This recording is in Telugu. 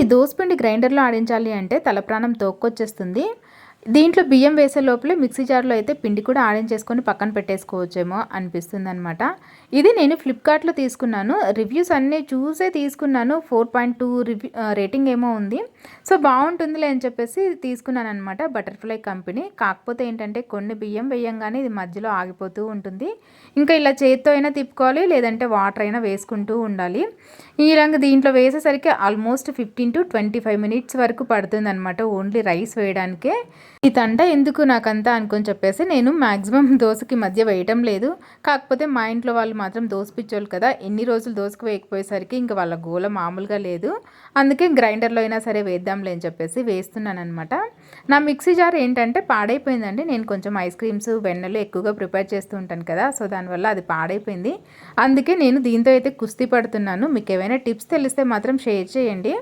ఈ దోసపిండి గ్రైండర్లో ఆడించాలి అంటే తలప్రాణం తోక్కొచ్చేస్తుంది. దీంట్లో బియ్యం వేసే లోపలే మిక్సీ జార్లో అయితే పిండి కూడా ఆడించేసుకొని పక్కన పెట్టేసుకోవచ్చేమో అనిపిస్తుంది అనమాట ఇది నేను ఫ్లిప్కార్ట్లో తీసుకున్నాను. రివ్యూస్ అన్నీ చూసే తీసుకున్నాను. Four point two review rating ఏమో ఉంది. సో బాగుంటుందిలే అని చెప్పేసి తీసుకున్నాను అనమాట బటర్ఫ్లై కంపెనీ కాకపోతే ఏంటంటే కొన్ని బియ్యం వేయంగానే ఇది మధ్యలో ఆగిపోతూ ఉంటుంది. ఇంకా ఇలా చేత్తో అయినా తిప్పుకోవాలి లేదంటే వాటర్ అయినా వేసుకుంటూ ఉండాలి. ఈ రంగు దీంట్లో వేసేసరికి almost fifteen to twenty five minutes వరకు పడుతుంది అనమాట ఓన్లీ రైస్ వేయడానికే. ఈ తంట ఎందుకు నాకంతా అనుకొని చెప్పేసి నేను మ్యాక్సిమం దోశకి మధ్య వేయటం లేదు. కాకపోతే మా ఇంట్లో వాళ్ళు మాత్రం దోశ పిచ్చోళ్ళు కదా. ఎన్ని రోజులు దోశకు వేయకపోయేసరికి ఇంకా వాళ్ళ గోల మామూలుగా లేదు. అందుకే గ్రైండర్లో అయినా సరే వేద్దాంలే అని చెప్పేసి వేస్తున్నాను అనమాట నా మిక్సీ జార్ ఏంటంటే పాడైపోయిందండి. నేను కొంచెం ఐస్ క్రీమ్స్ వెన్నెలు ఎక్కువగా ప్రిపేర్ చేస్తూ ఉంటాను కదా. సో దానివల్ల అది పాడైపోయింది. అందుకే నేను దీంతో అయితే కుస్తీ పడుతున్నాను. మీకు ఏమైనా టిప్స్ తెలిస్తే మాత్రం షేర్ చేయండి.